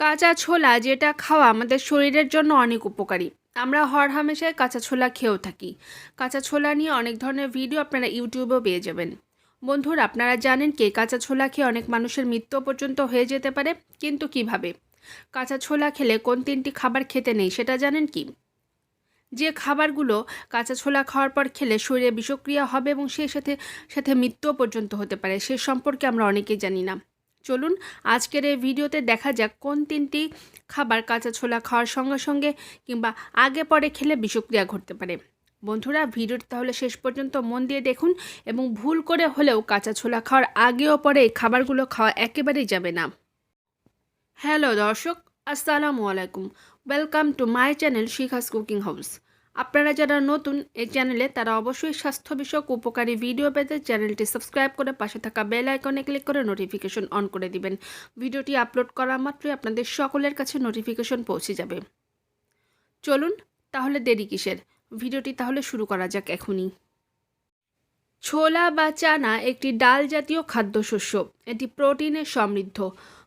কাঁচা ছোলা যেটা খাওয়া আমাদের শরীরের জন্য অনেক উপকারী। আমরা হর হামেশায় কাঁচা ছোলা খেয়েও থাকি। কাঁচা ছোলা নিয়ে অনেক ধরনের ভিডিও আপনারা ইউটিউবেও পেয়ে যাবেন। বন্ধুরা, আপনারা জানেন কি, কাঁচা ছোলা খেয়ে অনেক মানুষের মৃত্যু পর্যন্ত হয়ে যেতে পারে, কিন্তু কীভাবে? কাঁচা ছোলা খেলে কোন তিনটি খাবার খেতে নেই, সেটা জানেন কি? যে খাবারগুলো কাঁচা ছোলা খাওয়ার পর খেলে শরীরে বিষক্রিয়া হবে এবং সেই সাথে সাথে মৃত্যুও পর্যন্ত হতে পারে, সে সম্পর্কে আমরা অনেকেই জানি না। চলুন আজকের এই ভিডিওতে দেখা যাক কোন তিনটি খাবার কাঁচা ছোলা খাওয়ার সঙ্গে সঙ্গে কিংবা আগে পরে খেলে বিষক্রিয়া ঘটতে পারে। বন্ধুরা, ভিডিওটি তাহলে শেষ পর্যন্ত মন দিয়ে দেখুন এবং ভুল করে হলেও কাঁচা ছোলা খাওয়ার আগে ও পরে খাবারগুলো খাওয়া একেবারেই যাবে না। হ্যালো দর্শক, আসসালামু আলাইকুম। Welcome to my channel Shikha's Cooking House আপনারা যারা নতুন এই চ্যানেলে, তারা অবশ্যই স্বাস্থ্য বিষয়ক উপকারী ভিডিও পেতে চ্যানেলটি সাবস্ক্রাইব করে পাশে থাকা বেল আইকনে ক্লিক করে নোটিফিকেশন অন করে দিবেন। ভিডিওটি আপলোড করা মাত্রই আপনাদের সকলের কাছে নোটিফিকেশন পৌঁছে যাবে। চলুন, তাহলে দেরি কিসের? ভিডিওটি তাহলে শুরু করা যাক এখনই। ছোলা বা চানা একটি ডাল জাতীয় খাদ্যশস্য। এটি প্রোটিনে সমৃদ্ধ।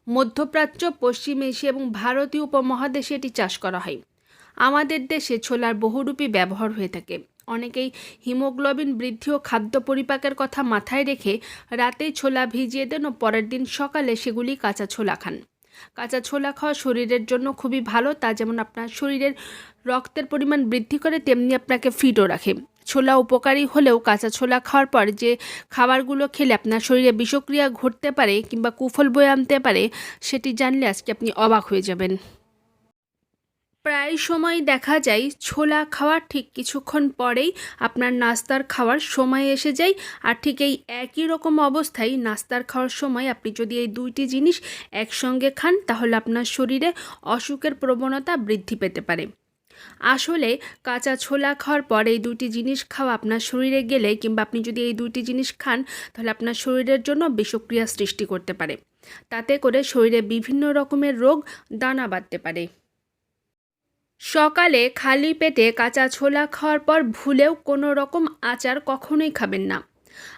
মধ্যপ্রাচ্য, পশ্চিম এশিয়া এবং ভারতীয় উপমহাদেশে এটি চাষ করা হয়। আমাদের দেশে ছোলার বহুরূপী ব্যবহার হয়ে থাকে। অনেকেই হিমোগ্লোবিন বৃদ্ধি ও খাদ্য পরিপাকের কথা মাথায় রেখে রাতেই ছোলা ভিজিয়ে দেন ও পরের দিন সকালে সেগুলি কাঁচা ছোলা খান। কাঁচা ছোলা খাওয়া শরীরের জন্য খুবই ভালো, তা যেমন আপনার শরীরের রক্তের পরিমাণ বৃদ্ধি করে, তেমনি আপনাকে ফিটও রাখে। ছোলা উপকারী হলেও কাঁচা ছোলা খাওয়ার পর যে খাবারগুলো খেলে আপনার শরীরে বিষক্রিয়া ঘটতে পারে কিংবা কুফল বয়ে আনতে পারে, সেটি জানলে আজকে আপনি অবাক হয়ে যাবেন। প্রায় সময় দেখা যায়, ছোলা খাওয়ার ঠিক কিছুক্ষণ পরেই আপনার নাস্তার খাওয়ার সময় এসে যায়। আর ঠিক এই একই রকম অবস্থায় নাস্তার খাওয়ার সময় আপনি যদি এই দুইটি জিনিস একসঙ্গে খান, তাহলে আপনার শরীরে অসুখের প্রবণতা বৃদ্ধি পেতে পারে। আসলে কাঁচা ছোলা খাওয়ার পর এই দুইটি জিনিস খাওয়া আপনার শরীরে গেলে কিংবা আপনি যদি এই দুইটি জিনিস খান, তাহলে আপনার শরীরের জন্য বিষক্রিয়া সৃষ্টি করতে পারে। তাতে করে শরীরে বিভিন্ন রকমের রোগ দানা বাঁধতে পারে। সকালে খালি পেটে কাঁচা ছোলা খাওয়ার পর ভুলেও কোনো রকম আচার কখনোই খাবেন না।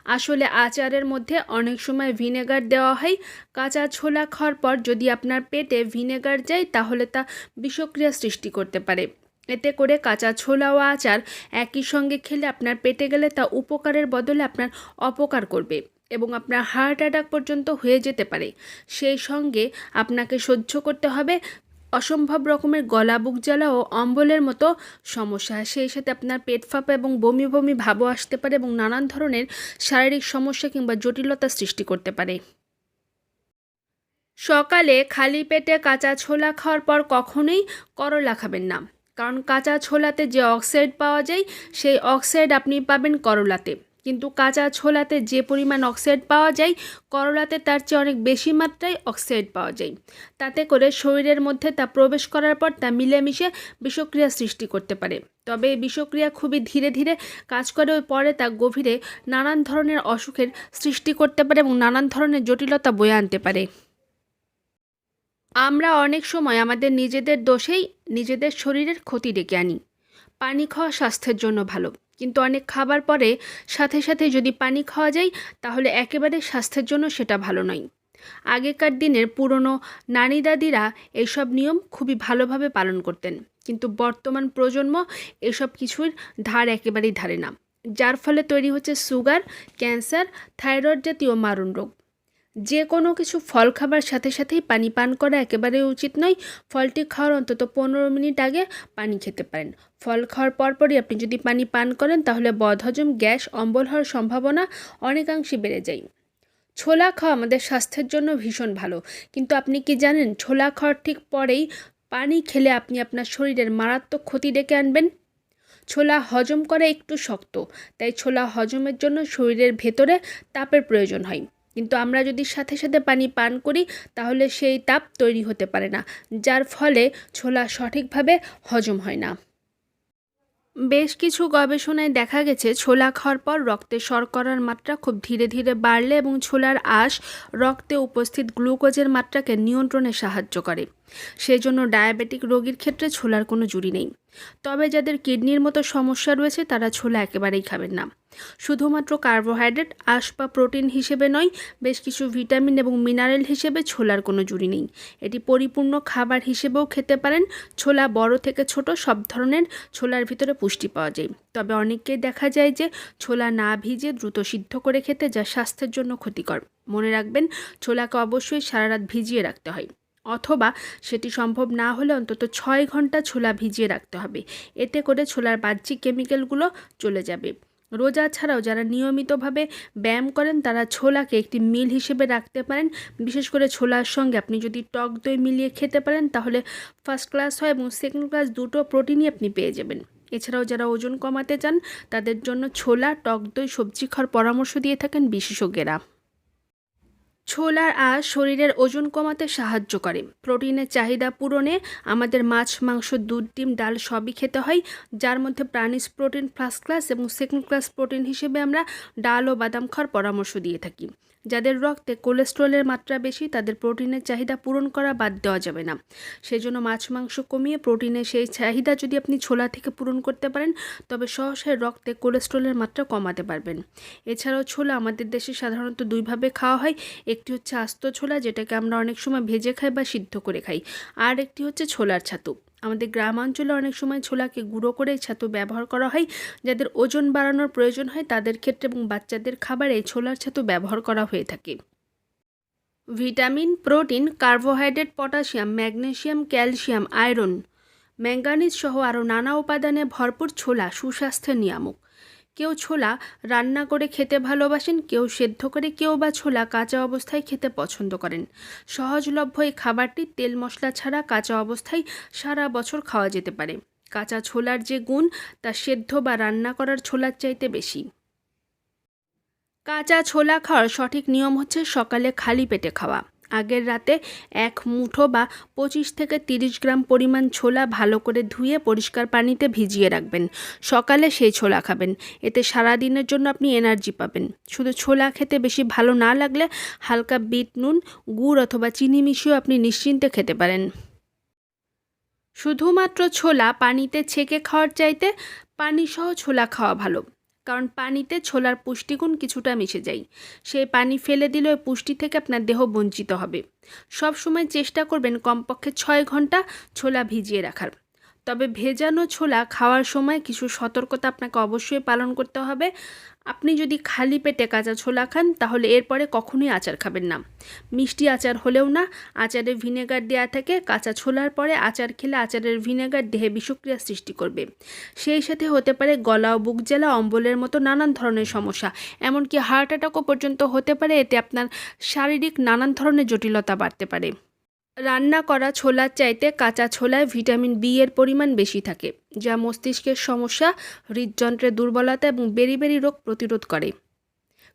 আসলে আচারের মধ্যে অনেক সময় ভিনেগার দেওয়া হয়। কাঁচা ছোলা খাওয়ার পর যদি আপনার পেটে ভিনেগার যায়, তাহলে তা বিষক্রিয়া সৃষ্টি করতে পারে। এতে করে কাঁচা ছোলা ও আচার একই সঙ্গে খেলে আপনার পেটে গেলে তা উপকারের বদলে আপনার অপকার করবে এবং আপনার হার্ট অ্যাটাক পর্যন্ত হয়ে যেতে পারে। সেই সঙ্গে আপনাকে সহ্য করতে হবে অসম্ভব রকমের গলা, বুক জ্বালা ও অম্বলের মতো সমস্যা। সেই সাথে আপনার পেট ফাঁপা এবং বমি বমি ভাবও আসতে পারে এবং নানান ধরনের শারীরিক সমস্যা কিংবা জটিলতা সৃষ্টি করতে পারে। সকালে খালি পেটে কাঁচা ছোলা খাওয়ার পর কখনোই করলা খাবেন না। কারণ কাঁচা ছোলাতে যে অক্সাইড পাওয়া যায়, সেই অক্সাইড আপনি পাবেন করলাতে। কিন্তু কাঁচা ছোলাতে যে পরিমাণ অক্সাইড পাওয়া যায়, করলাতে তার চেয়ে অনেক বেশি মাত্রায় অক্সাইড পাওয়া যায়। তাতে করে শরীরের মধ্যে তা প্রবেশ করার পর তা মিলেমিশে বিষক্রিয়া সৃষ্টি করতে পারে। তবে এই বিষক্রিয়া খুবই ধীরে ধীরে কাজ করে পরে তা গভীরে নানান ধরনের অসুখের সৃষ্টি করতে পারে এবং নানান ধরনের জটিলতা বয়ে আনতে পারে। আমরা অনেক সময় আমাদের নিজেদের দোষেই নিজেদের শরীরের ক্ষতি ডেকে আনি। পানি খাওয়া স্বাস্থ্যের জন্য ভালো। কিন্তু অনেক খাবার পরে সাথে সাথে যদি পানি খাওয়া যায়, তাহলে একেবারে স্বাস্থ্যের জন্য সেটা ভালো নয়। আগেকার দিনের পুরনো নানি দাদিরা এইসব নিয়ম খুবই ভালোভাবে পালন করতেন, কিন্তু বর্তমান প্রজন্ম এসব কিছুর ধার একেবারেই ধারে না, যার ফলে তৈরি হচ্ছে সুগার, ক্যান্সার, থাইরয়েড জাতীয় মারণ রোগ। যে কোনো কিছু ফল খাবার সাথে সাথেই পানি পান করা একেবারে উচিত নয়। ফলটি খাওয়ার অন্তত পনেরো মিনিট আগে পানি খেতে পারেন। ফল খাওয়ার পরপরই আপনি যদি পানি পান করেন, তাহলে বদহজম, গ্যাস, অম্বল হওয়ার সম্ভাবনা অনেকাংশে বেড়ে যায়। ছোলা খাওয়া আমাদের স্বাস্থ্যের জন্য ভীষণ ভালো। কিন্তু আপনি কি জানেন, ছোলা খাওয়ার ঠিক পরেই পানি খেলে আপনি আপনার শরীরের মারাত্মক ক্ষতি ডেকে আনবেন? ছোলা হজম করা একটু শক্ত, তাই ছোলা হজমের জন্য শরীরের ভেতরে তাপের প্রয়োজন হয়। কিন্তু আমরা যদি সাথে সাথে পানি পান করি, তাহলে সেই তাপ তৈরি হতে পারে না, যার ফলে ছোলা সঠিকভাবে হজম হয় না। বেশ কিছু গবেষণায় দেখা গেছে, ছোলা খাওয়ার পর রক্তে শর্করার মাত্রা খুব ধীরে ধীরে বাড়লে এবং ছোলার আঁশ রক্তে উপস্থিত গ্লুকোজের মাত্রাকে নিয়ন্ত্রণে সাহায্য করে। সেজন্য ডায়াবেটিক রোগীর ক্ষেত্রে ছোলার কোনো জুড়ি নেই। তবে যাদের কিডনির মতো সমস্যা রয়েছে, তারা ছোলা একেবারেই খাবেন না। শুধুমাত্র কার্বোহাইড্রেট, আঁশ বা প্রোটিন হিসেবে নয়, বেশ কিছু ভিটামিন এবং মিনারেল হিসেবে ছোলার কোনো জুড়ি নেই। এটি পরিপূর্ণ খাবার হিসেবেও খেতে পারেন। ছোলা বড় থেকে ছোট, সব ধরনের ছোলার ভিতরে পুষ্টি পাওয়া যায়। তবে অনেককেই দেখা যায় যে ছোলা না ভিজে দ্রুত সিদ্ধ করে খেতে যা স্বাস্থ্যের জন্য ক্ষতিকর। মনে রাখবেন, ছোলাকে অবশ্যই সারা রাত ভিজিয়ে রাখতে হয়। অথবা সেটি সম্ভব না হলে অন্তত ছয় ঘণ্টা ছোলা ভিজিয়ে রাখতে হবে। এতে করে ছোলার বাহ্যিক কেমিক্যালগুলো চলে যাবে। রোজা ছাড়াও যারা নিয়মিতভাবে ব্যায়াম করেন, তারা ছোলাকে একটি মিল হিসেবে রাখতে পারেন। বিশেষ করে ছোলার সঙ্গে আপনি যদি টক দই মিলিয়ে খেতে পারেন, তাহলে ফার্স্ট ক্লাস হয় এবং সেকেন্ড ক্লাস দুটো প্রোটিনই আপনি পেয়ে যাবেন। এছাড়াও যারা ওজন কমাতে চান, তাদের জন্য ছোলা, টক দই, সবজি খাওয়ার পরামর্শ দিয়ে থাকেন বিশেষজ্ঞেরা। ছোলার আঁশ শরীরের ওজন কমাতে সাহায্য করে। প্রোটিনের চাহিদা পূরণে আমাদের মাছ, মাংস, দুধ, ডিম, ডাল সবই খেতে হয়, যার মধ্যে প্রাণীজ প্রোটিন, ফার্স্ট ক্লাস এবং সেকেন্ড ক্লাস প্রোটিন হিসেবে আমরা ডাল ও বাদাম খাওয়ার পরামর্শ দিয়ে থাকি। যাদের রক্তে কোলেস্ট্রলের মাত্রা বেশি, তাদের প্রোটিনের চাহিদা পূরণ করা বাদ দেওয়া যাবে না। সেজন্য মাছ মাংস কমিয়ে প্রোটিনের সেই চাহিদা যদি আপনি ছোলা থেকে পূরণ করতে পারেন, তবে সহসায় রক্তে কোলেস্ট্রলের মাত্রা কমাতে পারবেন। এছাড়াও ছোলা আমাদের দেশে সাধারণত দুইভাবে খাওয়া হয়। একটি হচ্ছে আস্ত ছোলা, যেটাকে আমরা অনেক সময় ভেজে খাই বা সিদ্ধ করে খাই। আর একটি হচ্ছে ছোলার ছাতু। আমাদের গ্রামাঞ্চলে অনেক সময় ছোলাকে গুঁড়ো করে ছাতু ব্যবহার করা হয়, যাদের ওজন বাড়ানোর প্রয়োজন হয় তাদের ক্ষেত্রে এবং বাচ্চাদের খাবারে ছোলার ছাতু ব্যবহার করা হয়ে থাকে। Vitamin, protein, carbohydrate, potassium, magnesium, calcium, iron, manganese সহ আরও নানা উপাদানে ভরপুর ছোলা সুস্বাস্থ্যের নিয়ামক। কেউ ছোলা রান্না করে খেতে ভালোবাসেন, কেউ সেদ্ধ করে, কেউ বা ছোলা কাঁচা অবস্থায় খেতে পছন্দ করেন। সহজলভ্য এই খাবারটি তেল মশলা ছাড়া কাঁচা অবস্থায় সারা বছর খাওয়া যেতে পারে। কাঁচা ছোলার যে গুণ, তা সেদ্ধ বা রান্না করার ছোলার চাইতে বেশি। কাঁচা ছোলা খাওয়ার সঠিক নিয়ম হচ্ছে সকালে খালি পেটে খাওয়া। আগের রাতে এক মুঠো বা পঁচিশ থেকে তিরিশ গ্রাম পরিমাণ ছোলা ভালো করে ধুয়ে পরিষ্কার পানিতে ভিজিয়ে রাখবেন। সকালে সেই ছোলা খাবেন। এতে সারা দিনের জন্য আপনি এনার্জি পাবেন। শুধু ছোলা খেতে বেশি ভালো না লাগলে হালকা বিট নুন, গুড় অথবা চিনি মিশিয়েও আপনি নিশ্চিন্তে খেতে পারেন। শুধুমাত্র ছোলা পানিতে ছেঁকে খাওয়ার চাইতে পানিসহ ছোলা খাওয়া ভালো। কারণ পানিতে ছোলার পুষ্টিগুণ কিছুটা মিশে যায়। সেই পানি ফেলে দিলে ওই পুষ্টি থেকে আপনার দেহ বঞ্চিত হবে। সব সময় চেষ্টা করবেন কমপক্ষে ছয় ঘণ্টা ছোলা ভিজিয়ে রাখার। তবে ভেজানো ছোলা খাওয়ার সময় কিছু সতর্কতা আপনাকে অবশ্যই পালন করতে হবে। আপনি যদি খালি পেটে কাঁচা ছোলা খান, তাহলে এরপরে কখনোই আচার খাবেন না। মিষ্টি আচার হলেও না, আচারে ভিনেগার দেওয়া থাকে, কাঁচা ছোলার পরে আচার খেলে আচারের ভিনেগার দেহে বিষক্রিয়া সৃষ্টি করবে। সেই সাথে হতে পারে গলা ও বুক জ্বালা, অম্বলের মতো নানান ধরনের সমস্যা। এমনকি হার্ট অ্যাটাকও পর্যন্ত হতে পারে, এতে আপনার শারীরিক নানান ধরনের জটিলতা বাড়তে পারে। রান্না করা ছোলার চাইতে কাঁচা ছোলায় ভিটামিন বি এর পরিমাণ বেশি থাকে, যা মস্তিষ্কের সমস্যা, হৃদযন্ত্রের দুর্বলতা এবং বেরি রোগ প্রতিরোধ করে।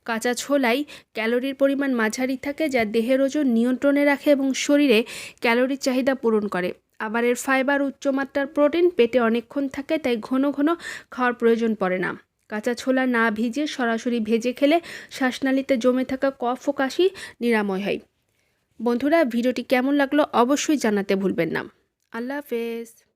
কাঁচা ছোলায় ক্যালোরির পরিমাণ মাঝারি থাকে, যা দেহের ওজন নিয়ন্ত্রণে রাখে এবং শরীরে ক্যালোরির চাহিদা পূরণ করে। আবার এর ফাইবার উচ্চমাত্রার প্রোটিন পেটে অনেকক্ষণ থাকে, তাই ঘন ঘন খাওয়ার প্রয়োজন পড়ে না। কাঁচা ছোলা না ভিজে সরাসরি ভেজে খেলে শ্বাসনালীতে জমে থাকা কফ ও কাশি নিরাময় হয়। বন্ধুরা ভিডিওটি কেমন লাগল অবশ্যই জানাতে ভুলবেন না। আল্লাহ হাফেজ।